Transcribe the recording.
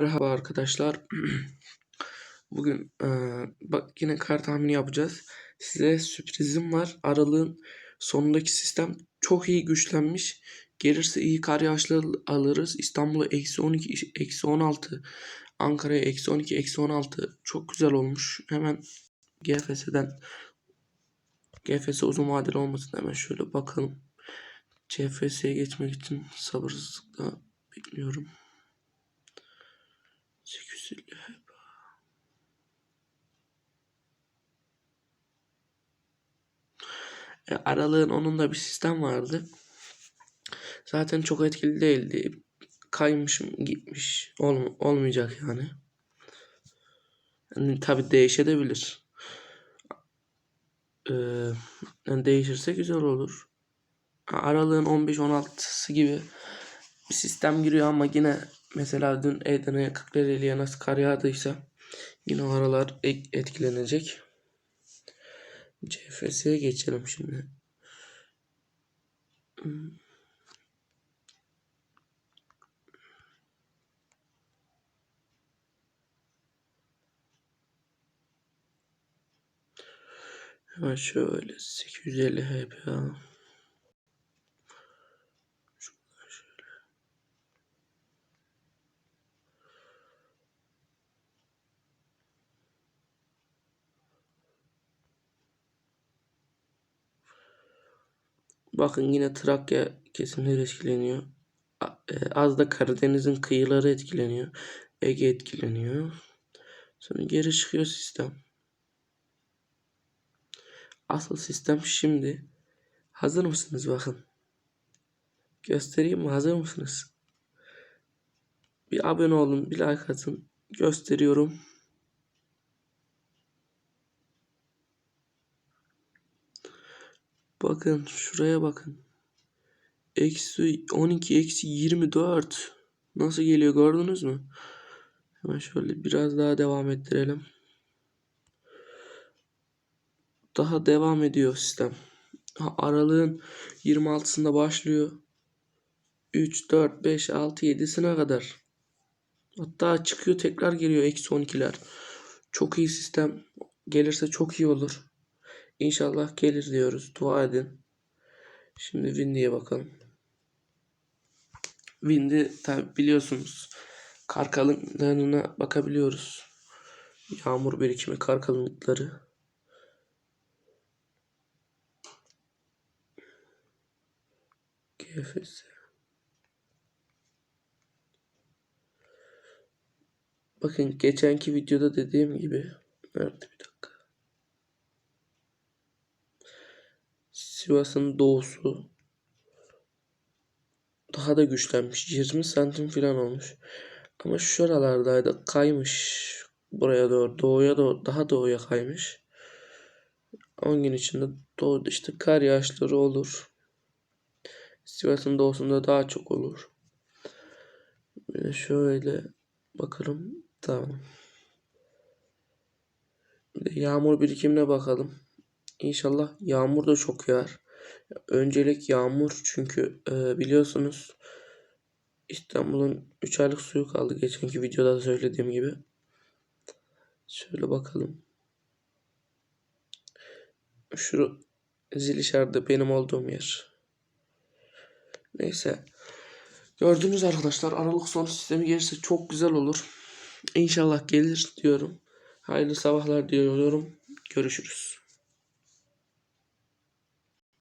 Merhaba arkadaşlar. Bugün eee, bak yine kar tahmini yapacağız. Size sürprizim var. Aralığın sonundaki sistem çok iyi güçlenmiş. Gelirse iyi kar yağışları alırız. İstanbul'a eksi 12, eksi 16. Ankara'ya eksi 12, eksi 16. Çok güzel olmuş. Hemen GFS'den GFS uzun vadeli olmasın. Hemen şöyle bakalım. CFS'ye geçmek için sabırsızlıkla bekliyorum. 850 E, aralığın onun da bir sistem vardı. Zaten çok etkili değildi. Kaymışım gitmiş. Ol, olmayacak yani. yani tabi değişebilir. Ee, yani değişirse güzel olur. Aralığın 15-16'sı gibi bir sistem giriyor ama yine mesela dün Edirne'ye Kırklareli'ye nasıl kar yağdıysa yine o aralar etkilenecek. CFS'ye geçelim şimdi. Hemen şöyle 850 HPA. Bakın yine Trakya kesimleri etkileniyor. E, az da Karadeniz'in kıyıları etkileniyor. Ege etkileniyor. Sonra geri çıkıyor sistem. Asıl sistem şimdi. Hazır mısınız bakın. Göstereyim mi? Hazır mısınız? Bir abone olun, bir like atın. Gösteriyorum. Bakın şuraya bakın. Eksi 12 eksi 24. Nasıl geliyor gördünüz mü? Hemen şöyle biraz daha devam ettirelim. Daha devam ediyor sistem. Aralığın 26'sında başlıyor. 3, 4, 5, 6, 7'sine kadar. Hatta çıkıyor tekrar geliyor eksi 12'ler. Çok iyi sistem. Gelirse çok iyi olur. İnşallah gelir diyoruz. Dua edin. Şimdi Windy'ye bakalım. Windy tabi biliyorsunuz kar kalınlığına bakabiliyoruz. Yağmur birikimi, kar kalınlıkları. GFS. Bakın geçenki videoda dediğim gibi nerede bir dakika. Sivas'ın doğusu daha da güçlenmiş. 20 santim falan olmuş. Ama şuralardaydı kaymış. Buraya doğru doğuya doğru daha doğuya kaymış. 10 gün içinde doğdu işte kar yağışları olur. Sivas'ın doğusunda daha çok olur. De şöyle bakalım. Tamam. Bir yağmur birikimine bakalım. İnşallah yağmur da çok yağar. Öncelik yağmur çünkü e, biliyorsunuz İstanbul'un 3 aylık suyu kaldı. Geçenki videoda da söylediğim gibi. Şöyle bakalım. Şu zil işareti benim olduğum yer. Neyse. Gördüğünüz arkadaşlar aralık son sistemi gelirse çok güzel olur. İnşallah gelir diyorum. Hayırlı sabahlar diyorum. Görüşürüz.